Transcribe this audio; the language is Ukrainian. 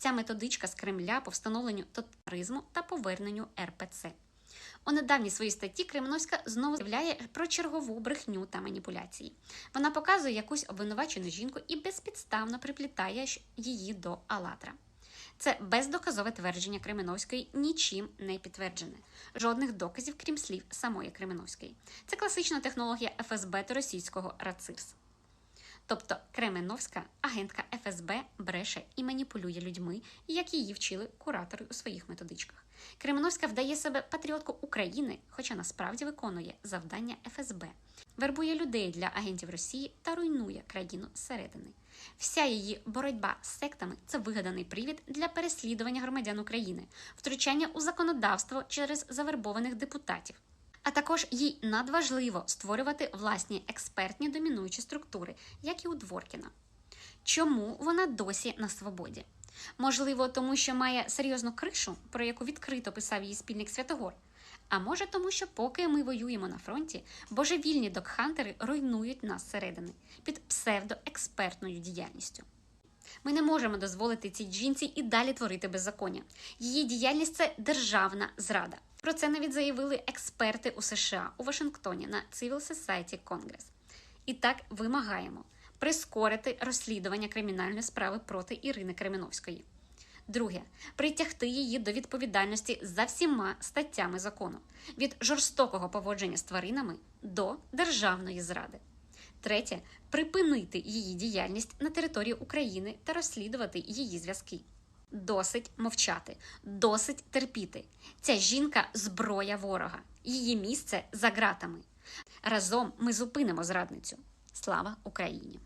Ця методичка з Кремля по встановленню тоталітаризму та поверненню РПЦ. У недавній своїй статті Кремновська знову заявляє про чергову брехню та маніпуляції. Вона показує якусь обвинувачену жінку і безпідставно приплітає її до Алатра. Це бездоказове твердження Кременовської нічим не підтверджене. Жодних доказів, крім слів самої Кременовської. Це класична технологія ФСБ та російського РАЦИРС. Тобто Кременовська, агентка ФСБ, бреше і маніпулює людьми, як її вчили куратори у своїх методичках. Кременовська вдає себе патріотку України, хоча насправді виконує завдання ФСБ, вербує людей для агентів Росії та руйнує країну зсередини. Вся її боротьба з сектами це вигаданий привід для переслідування громадян України, втручання у законодавство через завербованих депутатів. А також їй надважливо створювати власні експертні домінуючі структури, як і у Дворкіна. Чому вона досі на свободі? Можливо, тому що має серйозну кришу, про яку відкрито писав її спільник Святогор. А може, тому що поки ми воюємо на фронті, божевільні докхантери руйнують нас зсередини під псевдоекспертною діяльністю. Ми не можемо дозволити цій жінці і далі творити беззаконня. Її діяльність це державна зрада. Про це навіть заявили експерти у США у Вашингтоні на Civil Society Congress. І так вимагаємо прискорити розслідування кримінальної справи проти Ірини Кременовської. Друге притягти її до відповідальності за всіма статтями закону від жорстокого поводження з тваринами до державної зради. Третє припинити її діяльність на території України та розслідувати її зв'язки. Досить мовчати, досить терпіти. Ця жінка зброя ворога. Її місце за ґратами. Разом ми зупинимо зрадницю. Слава Україні!